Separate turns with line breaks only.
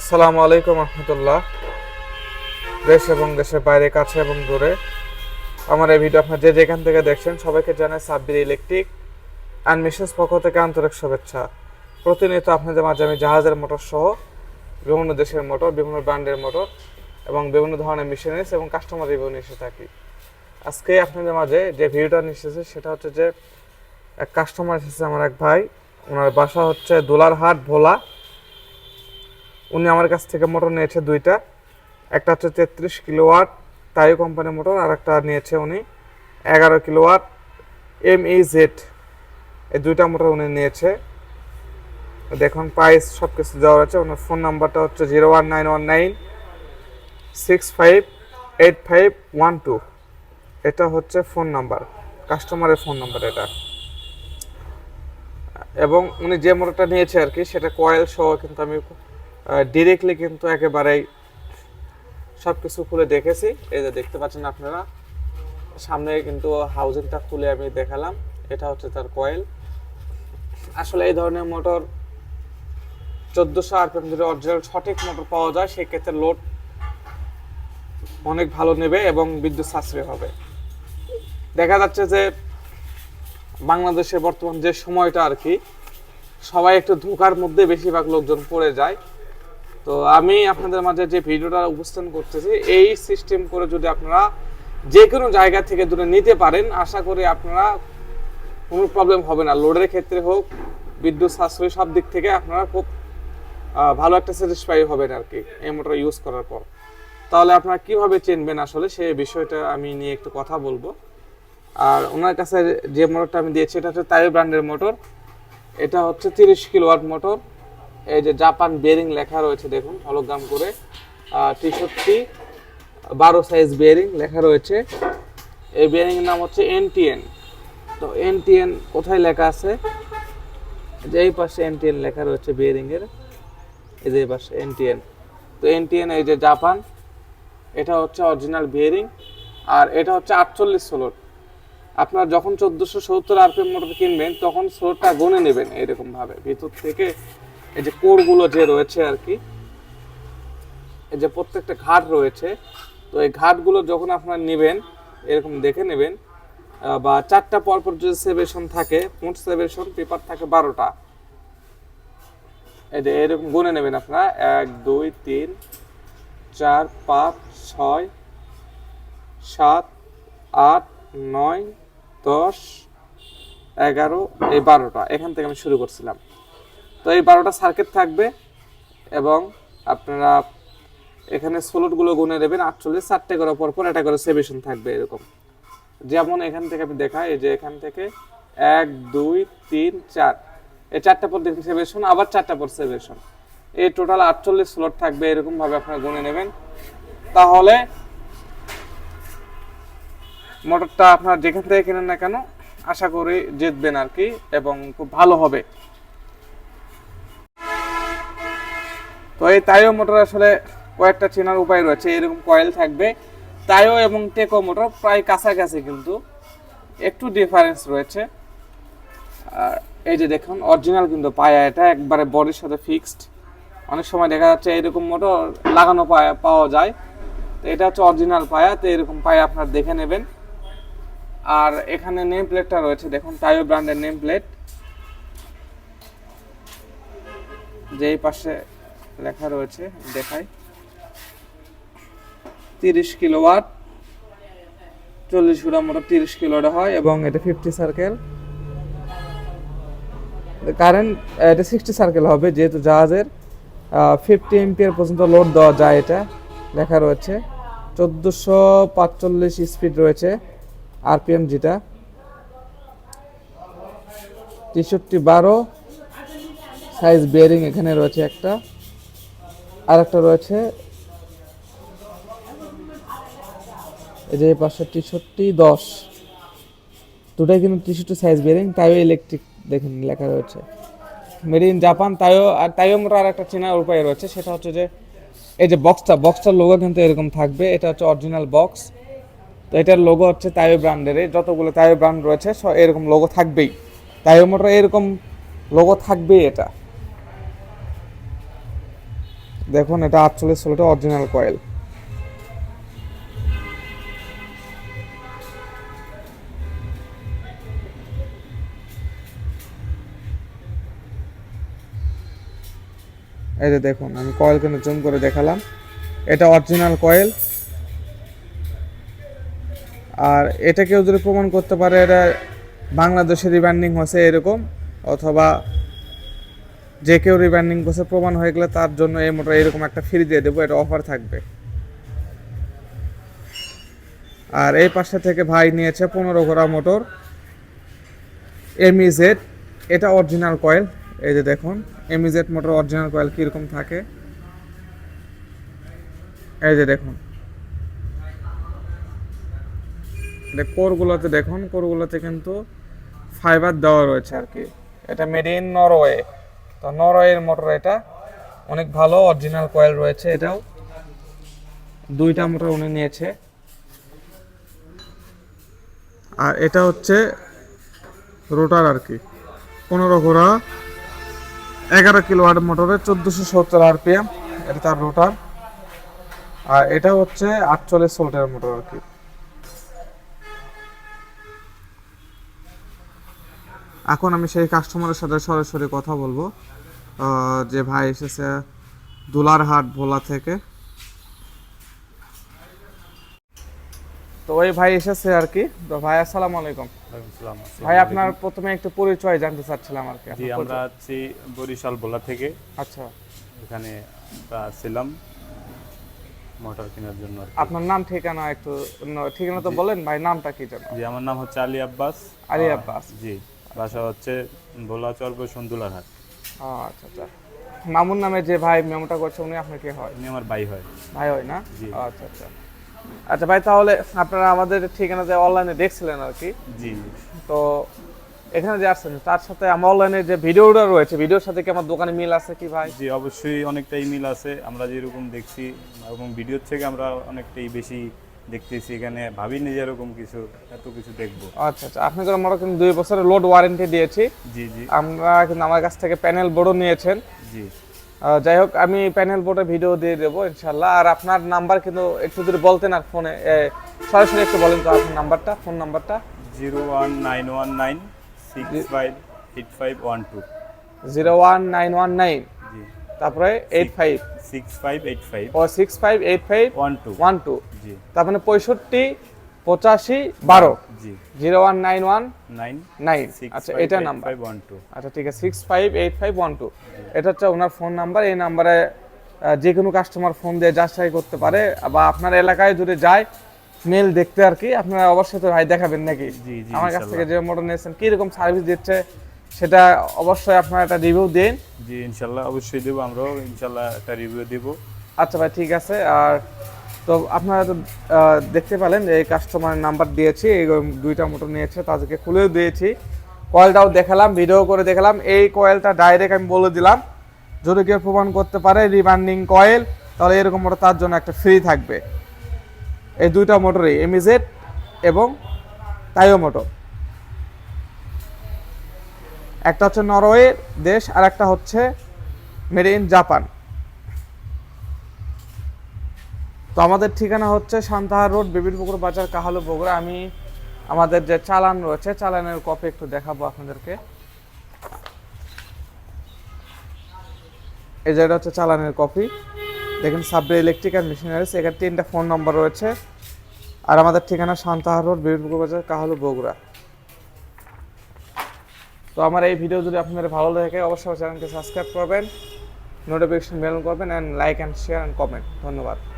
আসসালামু আলাইকুম রহমতুল্লাহ দেশ এবং দেশের বাইরে কাছে এবং দূরে আমার এই ভিডিও আপনার যে যেখান থেকে দেখছেন সবাইকে জানায় সাব্বির ইলেকট্রিক অ্যান্ড মিশনস পক্ষ থেকে আন্তরিক শুভেচ্ছা প্রতিনিয়ত আপনাদের মাঝে আমি জাহাজের মোটর সহ বিভিন্ন দেশের মোটর বিভিন্ন ব্র্যান্ডের মোটর এবং বিভিন্ন ধরনের মিশনারিস এবং কাস্টমার রিভিউ নিয়ে এসে থাকি আজকে আপনাদের মাঝে যে ভিডিওটা নিয়ে এসেছে সেটা হচ্ছে যে এক কাস্টমার এসেছে আমার এক ভাই ওনার বাসা হচ্ছে দোলারহাট ভোলা উনি আমার কাছ থেকে মোটর নিয়েছে দুইটা একটা হচ্ছে তেত্রিশ কিলোওয়াট তাইও কোম্পানির মোটর আর একটা নিয়েছে উনি এগারো কিলোওয়াট এম ই জেড এই দুইটা মোটর উনি নিয়েছে দেখুন প্রাইস সব কিছু দেওয়া আছে ওনার ফোন নাম্বারটা হচ্ছে zero one nine one nine six five eight five one two এটা হচ্ছে ফোন নাম্বার কাস্টমারের ফোন নাম্বার এটা এবং উনি যে মোটরটা নিয়েছে আর কি সেটা কয়েল সহ কিন্তু আমি ডিরেক্টলি কিন্তু একেবারেই সব কিছু খুলে দেখেছি এই যে দেখতে পাচ্ছেন আপনারা সামনে কিন্তু হাউজিংটা খুলে আমি দেখালাম এটা হচ্ছে তার কয়েল আসলে এই ধরনের মোটর চোদ্দোশো আরপিএম যদি অরিজিনাল সঠিক মোটর পাওয়া যায় সেক্ষেত্রে লোড অনেক ভালো নেবে এবং বিদ্যুৎ সাশ্রয় হবে দেখা যাচ্ছে যে বাংলাদেশে বর্তমান যে সময়টা আর কি সবাই একটু ধোকার মধ্যে বেশিরভাগ লোকজন পড়ে যায় তো আমি আপনাদের মাঝে যে ভিডিওটা উপস্থান করতেছি এই সিস্টেম করে যদি আপনারা যে কোনো জায়গা থেকে দূরে নিতে পারেন আশা করি আপনারা কোনো প্রবলেম হবে না লোডের ক্ষেত্রে হোক বিদ্যুৎ সাশ্রয় সব দিক থেকে আপনারা খুব ভালো একটা স্যাটিসফাই হবেন আর কি এই মোটর ইউজ করার পর তাহলে আপনারা কীভাবে চিনবেন আসলে সে বিষয়টা আমি নিয়ে একটু কথা বলবো আর ওনার কাছে যে মোটরটা আমি দিয়েছি এটা হচ্ছে তাই ব্র্যান্ডের মোটর এটা হচ্ছে তিরিশ কিলোয়াট মোটর এই যে জাপান বেয়ারিং লেখা রয়েছে দেখুন হলোগ্রাম করে তেষট্টি বারো সাইজ বেয়ারিং লেখা রয়েছে এই বেরিংয়ের নাম হচ্ছে এনটিএন তো এনটিএন কোথায় লেখা আছে যে এই পাশে এনটিএন লেখা রয়েছে বেরিংয়ের এই যে এই পাশে এনটিএন তো এনটিএন এই যে জাপান এটা হচ্ছে অরিজিনাল বিয়ারিং আর এটা হচ্ছে আটচল্লিশ স্লোট আপনার যখন চোদ্দোশো সত্তর আরপিএম মোটর কিনবেন তখন স্লোটটা গুনে নেবেন এরকমভাবে ভিতর থেকে এই যে কোরগুলো যে রয়েছে আর কি এই যে প্রত্যেকটা ঘাট রয়েছে তো এই ঘাটগুলো যখন আপনারা নেবেন এরকম দেখে নেবেন বা চারটা পরপর যদি সেভেশন থাকে মোট সেভেশন পেপার থাকে বারোটা এই যে এরকম গুনে নেবেন আপনারা এক দুই তিন চার পাঁচ ছয় সাত আট নয় দশ এগারো এই বারোটা এখান থেকে আমি শুরু করছিলাম তো এই বারোটা সার্কিট থাকবে এবং আপনারা এখানে স্লোটগুলো গুনে দেবেন আটচল্লিশ চারটে করে পর পর এটা করে সেভিশন থাকবে এরকম যেমন এখান থেকে আমি দেখাই যে এখান থেকে এক দুই তিন চার এই চারটা পর দেখুন সেভেশন আবার চারটা পর সেভেশন এই টোটাল আটচল্লিশ স্লট থাকবে এরকমভাবে আপনারা গুনে নেবেন তাহলে মোটরটা আপনার যেখান থেকে কেনেন না কেন আশা করি জিতবেন আর কি এবং খুব ভালো হবে এই তাইও মোটর আসলে কয়েকটা চেনার উপায় রয়েছে এরকম কয়েল থাকবে তাইও এবং টেকো মোটর প্রায় কাছাকাছি কিন্তু একটু ডিফারেন্স রয়েছে আর এই যে দেখুন অরিজিনাল কিন্তু পায়া এটা একবারে বডির সাথে ফিক্সড অনেক সময় দেখা যাচ্ছে এরকম মোটর লাগানো পায়া পাওয়া যায় তো এটা হচ্ছে অরিজিনাল পায়া তো এরকম পায়া আপনার দেখে নেবেন আর এখানে নেম প্লেটটা রয়েছে দেখুন টায়ো ব্র্যান্ডের নেম প্লেট যে পাশে লেখা রয়েছে দেখাই তিরিশ কিলো ওয়াট চল্লিশ গ্রাম মোটর তিরিশ কিলো হয় এবং এটা ফিফটি সার্কেল কারেন্ট এটা সিক্সটি সার্কেল হবে যেহেতু জাহাজের ফিফটি এমপিয়ার পর্যন্ত লোড দেওয়া যায় এটা লেখা রয়েছে চোদ্দোশো পাঁচচল্লিশ স্পিড রয়েছে আরপিএম জিটা তেষট্টি বারো সাইজ বেয়ারিং এখানে রয়েছে একটা আর একটা রয়েছে এই যে পাঁচশো তেষট্টি দশ দুটাই কিন্তু তেষট্টি সাইজ বেরিং তাইও ইলেকট্রিক দেখেন লেখা রয়েছে মেড ইন জাপান তাইও আর তাইও মোটা আর একটা চেনার উপায় রয়েছে সেটা হচ্ছে যে এই যে বক্সটা বক্সটার লোগো কিন্তু এরকম থাকবে এটা হচ্ছে অরিজিনাল বক্স তো এটার লোগো হচ্ছে তাইও ব্র্যান্ডের যতগুলো তাইও ব্র্যান্ড রয়েছে এরকম লোগো থাকবেই তাইও মোটর এরকম লোগো থাকবেই এটা দেখুন এটা আটচল্লিশ ষোলোটা অরিজিনাল কয়েল এই যে দেখুন আমি কয়েল কিন্তু জুম করে দেখালাম এটা অরিজিনাল কয়েল আর এটা কেউ যদি প্রমাণ করতে পারে এটা বাংলাদেশে রিবান্ডিং হচ্ছে এরকম অথবা যে কেউ রিব্র্যান্ডিং করছে প্রমাণ হয়ে গেলে তার জন্য এই মোটর এরকম একটা ফ্রি দিয়ে দেবো এটা অফার থাকবে আর এই পাশে থেকে ভাই নিয়েছে পনেরো ঘোড়া মোটর এমিজেড e এটা অরিজিনাল কয়েল এই যে দেখুন এমিজেড e মোটর অরিজিনাল কয়েল কীরকম থাকে এই যে দেখুন কোরগুলোতে দেখুন কোরগুলোতে কিন্তু ফাইবার দেওয়া রয়েছে আর কি এটা মেড ইন নরওয়ে তো নরয়ের মোটর এটা অনেক ভালো অরিজিনাল কয়েল রয়েছে এটাও দুইটা মোটর উনি নিয়েছে আর এটা হচ্ছে রোটার আর কি পনেরো ঘোড়া এগারো কিলোওয়াট মোটরে চোদ্দোশো সত্তর আরপিএম এটা তার রোটার আর এটা হচ্ছে আটচল্লিশ সোল্টের মোটর আর কি এখন আমি সেই কাস্টমারের সাথে সরাসরি কথা বলবো যে ভাই এসেছে দুলারহাট ভোলা থেকে তো ওই ভাই এসেছে আর কি তো ভাই আসসালামু আলাইকুম ভাই আপনার প্রথমে একটু পরিচয় জানতে চাচ্ছিলাম আর কি আমরা আছি বরিশাল ভোলা থেকে আচ্ছা এখানে ছিলাম মোটর কেনার জন্য আপনার নাম ঠিকানা একটু ঠিকানা তো বলেন ভাই নামটা কি জানো জি আমার নাম হচ্ছে আলী আব্বাস আলী আব্বাস জি বাসা হচ্ছে ভোলা চর সন্দুলার হাট আচ্ছা আচ্ছা মামুন নামে যে ভাই মেমোটা করছে উনি আপনার কি হয় উনি আমার ভাই হয় ভাই হয় না আচ্ছা আচ্ছা আচ্ছা ভাই তাহলে আপনারা আমাদের ঠিকানাতে অনলাইনে দেখছিলেন আর কি জি তো এখানে যে আসছেন তার সাথে আমার অনলাইনে যে ভিডিওটা রয়েছে ভিডিওর সাথে কি আমার দোকানে মিল আছে কি ভাই জি অবশ্যই অনেকটাই মিল আছে আমরা যেরকম দেখছি এবং ভিডিওর থেকে আমরা অনেকটাই বেশি দেখতেছি এখানে ভাবিনি যে এরকম কিছু এত কিছু দেখবো আচ্ছা আচ্ছা আপনাদের আমরা কিন্তু দুই বছরের লোড ওয়ারেন্টি দিয়েছি জি জি আমরা কিন্তু আমার কাছ থেকে প্যানেল বড় নিয়েছেন জি যাই হোক আমি প্যানেল বোর্ডে ভিডিও দিয়ে দেবো ইনশাল্লাহ আর আপনার নাম্বার কিন্তু একটু যদি বলতেন আর ফোনে সরাসরি একটু বলেন তো আপনার নাম্বারটা ফোন নাম্বারটা zero one nine one nine six five eight five one two zero one nine one nine তারপরে eight five six five eight five ও six five eight five one two one two জি তারপরে পঁয়ষট্টি পঁচাশি বারো জি zero one nine one nine nine আচ্ছা এটা নাম্বার ওয়ান টু আচ্ছা ঠিক আছে six five eight five one two এটা হচ্ছে ওনার ফোন নাম্বার এই নাম্বারে যে কোনো কাস্টমার ফোন দিয়ে যাচাই করতে পারে বা আপনার এলাকায় যদি যায় মেল দেখতে আর কি আপনারা অবশ্যই তো ভাই দেখাবেন নাকি আমার কাছ থেকে যে মোটর নিয়েছেন কীরকম সার্ভিস দিচ্ছে সেটা অবশ্যই আপনারা একটা রিভিউ দিন জি ইনশাল্লাহ অবশ্যই দেবো আমরাও ইনশাল্লাহ একটা রিভিউ দেব আচ্ছা ভাই ঠিক আছে আর তো আপনারা তো দেখতে পেলেন যে কাস্টমার নাম্বার দিয়েছি এই দুইটা মোটর নিয়েছে তাদেরকে খুলেও দিয়েছি কয়েলটাও দেখালাম ভিডিও করে দেখালাম এই কয়েলটা ডাইরেক্ট আমি বলে দিলাম যদি কেউ প্রমাণ করতে পারে রিবান্ডিং কয়েল তাহলে এরকম মোটর তার জন্য একটা ফ্রি থাকবে এই দুইটা মোটরই এমিজেড e এবং তাইও মোটর একটা হচ্ছে নরওয়ে দেশ আর একটা হচ্ছে মেড ইন জাপান তো আমাদের ঠিকানা হচ্ছে সান্তাহার রোড পুকুর বাজার কাহালো বগুড়া আমি আমাদের যে চালান রয়েছে চালানের কপি একটু দেখাবো আপনাদেরকে এই জায়গাটা হচ্ছে চালানের কপি দেখেন সাবরে ইলেকট্রিক অ্যান্ড এখানে তিনটা ফোন নম্বর রয়েছে আর আমাদের ঠিকানা সান্তাহার রোড পুকুর বাজার কাহালো বগুড়া তো আমার এই ভিডিও যদি আপনাদের ভালো লাগে অবশ্যই চ্যানেলকে সাবস্ক্রাইব করবেন নোটিফিকেশন বেল করবেন and like and share and comment ধন্যবাদ